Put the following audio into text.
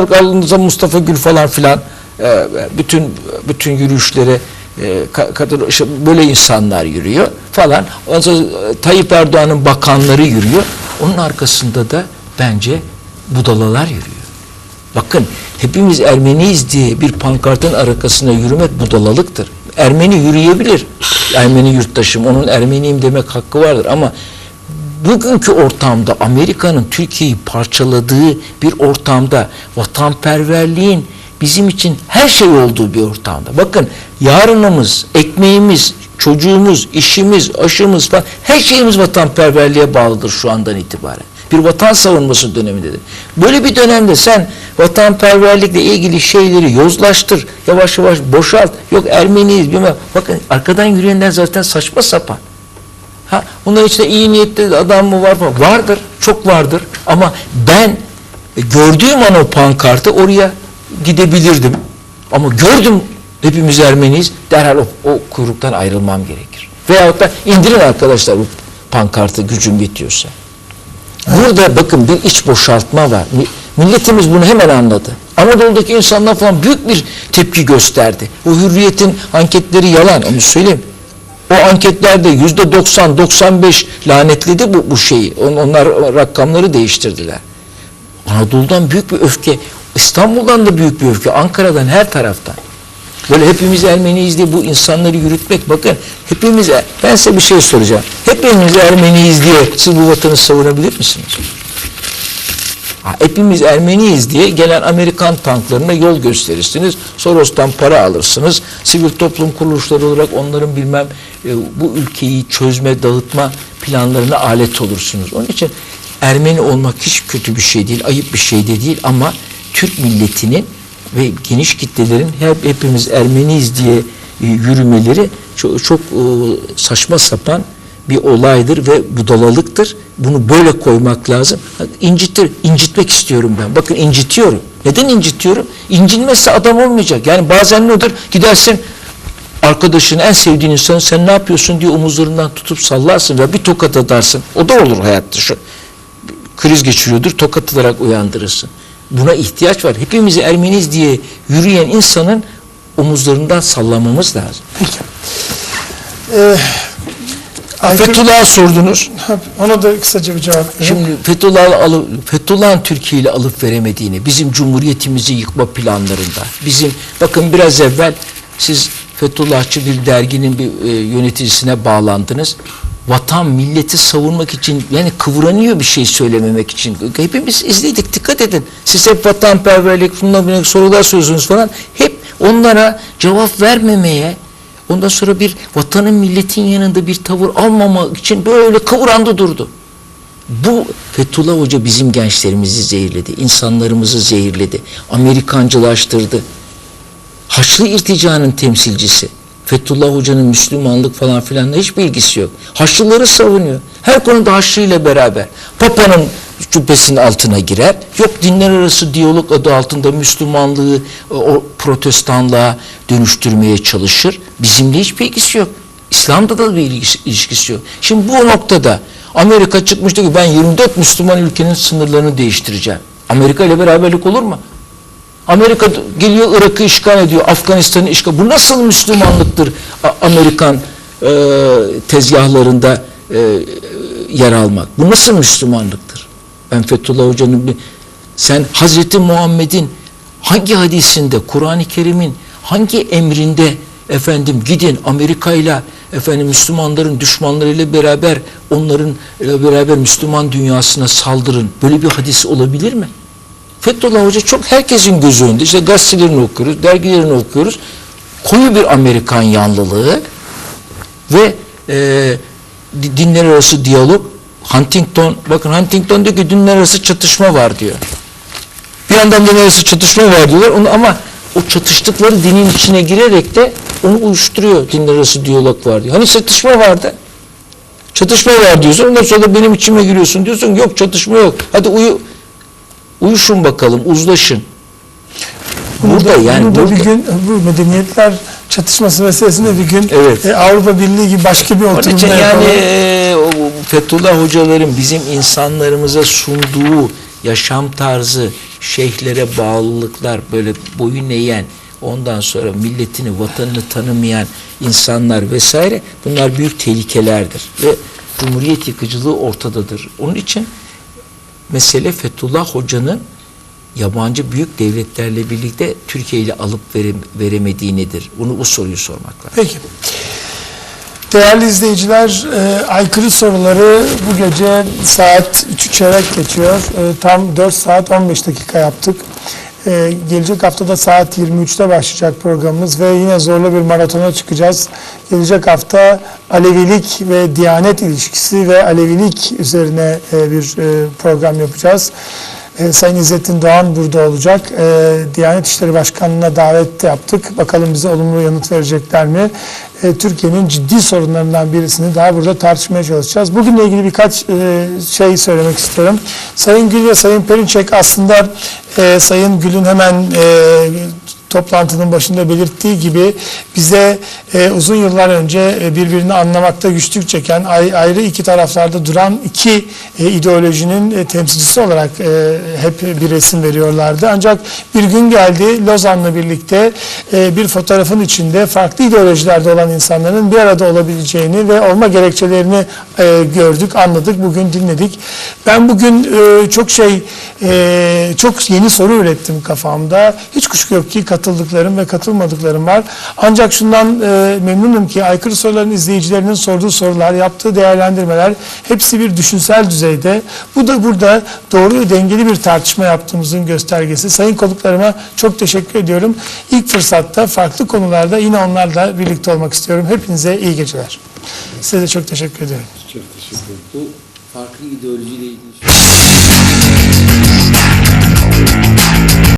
aldığınızda Mustafa Gül falan filan e, bütün bütün yürüyüşleri e, ka- kadın böyle insanlar yürüyor falan. Ondan e, Tayyip Erdoğan'ın bakanları yürüyor. Onun arkasında da bence budalalar yürüyor. Bakın hepimiz Ermeniyiz diye bir pankartın arkasına yürümek budalalıktır. Ermeni yürüyebilir. Ermeni yurttaşım onun Ermeniyim demek hakkı vardır ama bugünkü ortamda Amerika'nın Türkiye'yi parçaladığı bir ortamda vatanperverliğin bizim için her şey olduğu bir ortamda. Bakın yarınımız, ekmeğimiz, çocuğumuz, işimiz, aşımız falan her şeyimiz vatanperverliğe bağlıdır şu andan itibaren. Bir vatan savunması dönemindedir. Böyle bir dönemde sen vatanperverlikle ilgili şeyleri yozlaştır, yavaş yavaş boşalt. Yok Ermeniyiz bilmem. Bakın arkadan yürüyenler zaten saçma sapan. Ha, bunların içinde iyi niyetli adam mı var mı? Vardır, çok vardır. Ama ben gördüğüm an o pankartı oraya gidebilirdim. Ama gördüm hepimiz Ermeniyiz. Derhal o, o kuyruktan ayrılmam gerekir. Veyahut da indirin arkadaşlar bu pankartı gücüm yetiyorsa. Burada bakın bir iç boşaltma var. Mi- Milletimiz bunu hemen anladı. Anadolu'daki insanlar falan büyük bir tepki gösterdi. O hürriyetin anketleri yalan onu söyleyeyim. O anketlerde yüzde 90-95 lanetledi bu, bu şeyi. On- Onlar rakamları değiştirdiler. Anadolu'dan büyük bir öfke, İstanbul'dan da büyük bir öfke, Ankara'dan her taraftan. Böyle hepimiz Ermeniyiz diye bu insanları yürütmek bakın hepimiz ben size bir şey soracağım. Hepimiz Ermeniyiz diye siz bu vatanı savunabilir misiniz? Ha, hepimiz Ermeniyiz diye gelen Amerikan tanklarına yol gösterirsiniz. Soros'tan para alırsınız. Sivil toplum kuruluşları olarak onların bilmem e, bu ülkeyi çözme, dağıtma planlarına alet olursunuz. Onun için Ermeni olmak hiç kötü bir şey değil, ayıp bir şey de değil ama Türk milletinin ve geniş kitlelerin hep hepimiz Ermeniyiz diye e, yürümeleri çok, çok e, saçma sapan bir olaydır ve budalalıktır. Bunu böyle koymak lazım. İncitir, incitmek istiyorum ben. Bakın incitiyorum. Neden incitiyorum? İncinmezse adam olmayacak. Yani bazen ne olur? Gidersin arkadaşın en sevdiğin insanı sen ne yapıyorsun diye omuzlarından tutup sallarsın ve bir tokat atarsın. O da olur hayatta şu. Kriz geçiriyordur, tokat atarak uyandırırsın. Buna ihtiyaç var. Hepimizi Ermeniyiz diye yürüyen insanın omuzlarından sallamamız lazım. Peki. Ee, aykırı- Fethullah'a sordunuz. Ona da kısaca bir cevap verin. Şimdi Fethullah'la alıp, Fethullah'ın Türkiye ile alıp veremediğini, bizim cumhuriyetimizi yıkma planlarında, bizim bakın biraz evvel siz Fethullahçı bir derginin bir e, yöneticisine bağlandınız. Vatan, milleti savunmak için yani kıvranıyor bir şey söylememek için. Hepimiz izledik dikkat edin. Siz hep vatanperverlik, bundan sorular soruyorsunuz falan. Hep onlara cevap vermemeye, ondan sonra bir vatanın milletin yanında bir tavır almamak için böyle kıvrandı durdu. Bu Fethullah Hoca bizim gençlerimizi zehirledi, insanlarımızı zehirledi, Amerikancılaştırdı. Haçlı irticanın temsilcisi. Fethullah Hoca'nın Müslümanlık falan filanla hiçbir ilgisi yok. Haçlıları savunuyor. Her konuda Haçlı ile beraber. Papa'nın cübbesinin altına girer. Yok dinler arası diyalog adı altında Müslümanlığı o protestanlığa dönüştürmeye çalışır. Bizimle hiçbir ilgisi yok. İslam'da da bir ilgisi, ilişkisi yok. Şimdi bu noktada Amerika çıkmıştı ki ben 24 Müslüman ülkenin sınırlarını değiştireceğim. Amerika ile beraberlik olur mu? Amerika geliyor Irak'ı işgal ediyor, Afganistan'ı işgal. Bu nasıl Müslümanlıktır Amerikan e, tezgahlarında e, yer almak? Bu nasıl Müslümanlıktır? Ben Fethullah Hoca'nın bir... Sen Hazreti Muhammed'in hangi hadisinde, Kur'an-ı Kerim'in hangi emrinde efendim gidin Amerika ile efendim Müslümanların düşmanlarıyla beraber onların e, beraber Müslüman dünyasına saldırın. Böyle bir hadis olabilir mi? Fethullah Hoca çok herkesin gözü önünde. İşte gazetelerini okuyoruz, dergilerini okuyoruz. Koyu bir Amerikan yanlılığı ve e, di- dinler arası diyalog. Huntington, bakın Huntington diyor ki dinler arası çatışma var diyor. Bir yandan dinler arası çatışma var diyorlar onu ama o çatıştıkları dinin içine girerek de onu uyuşturuyor dinler arası diyalog var diyor. Hani çatışma vardı? Çatışma var diyorsun ondan sonra da benim içime giriyorsun diyorsun yok çatışma yok. Hadi uyu uyuşun bakalım uzlaşın. Burada da- yani burada- bir gün bu medeniyetler çatışması meselesinde bir gün Evet. e, Avrupa Birliği gibi başka bir oturumda için yani e, Fethullah hocaların bizim insanlarımıza sunduğu yaşam tarzı, şeyhlere bağlılıklar böyle boyun eğen ondan sonra milletini vatanını tanımayan insanlar vesaire bunlar büyük tehlikelerdir ve cumhuriyet yıkıcılığı ortadadır. Onun için mesele Fethullah Hoca'nın yabancı büyük devletlerle birlikte Türkiye ile alıp verem, veremediğidir. Bunu bu soruyu sormak lazım. Peki. Değerli izleyiciler, e, aykırı soruları bu gece saat 3'ü çeyrek geçiyor. E, tam 4 saat 15 dakika yaptık. E, gelecek haftada saat 23'te başlayacak programımız ve yine zorlu bir maratona çıkacağız. Gelecek hafta Alevilik ve Diyanet ilişkisi ve Alevilik üzerine e, bir e, program yapacağız. E, Sayın İzzettin Doğan burada olacak. E, Diyanet İşleri Başkanlığı'na davet yaptık. Bakalım bize olumlu yanıt verecekler mi? E, Türkiye'nin ciddi sorunlarından birisini daha burada tartışmaya çalışacağız. Bugünle ilgili birkaç e, şey söylemek istiyorum. Sayın Gül ve Sayın Perinçek aslında e, Sayın Gül'ün hemen e, toplantının başında belirttiği gibi bize e, uzun yıllar önce e, birbirini anlamakta güçlük çeken ay- ayrı iki taraflarda duran iki e, ideolojinin e, temsilcisi olarak e, hep bir resim veriyorlardı. Ancak bir gün geldi Lozan'la birlikte e, bir fotoğrafın içinde farklı ideolojilerde olan insanların bir arada olabileceğini ve olma gerekçelerini e, gördük, anladık, bugün dinledik. Ben bugün e, çok şey, e, çok yeni soru ürettim kafamda. Hiç kuşku yok ki katıldıklarım ve katılmadıklarım var. Ancak şundan e, memnunum ki aykırı soruların izleyicilerinin sorduğu sorular, yaptığı değerlendirmeler hepsi bir düşünsel düzeyde. Bu da burada doğru ve dengeli bir tartışma yaptığımızın göstergesi. Sayın konuklarıma çok teşekkür ediyorum. İlk fırsatta farklı konularda yine onlarla birlikte olmak istiyorum. Hepinize iyi geceler. Size de çok teşekkür ediyorum. Çok teşekkür ederim. Bu farklı ideolojiyle ilgili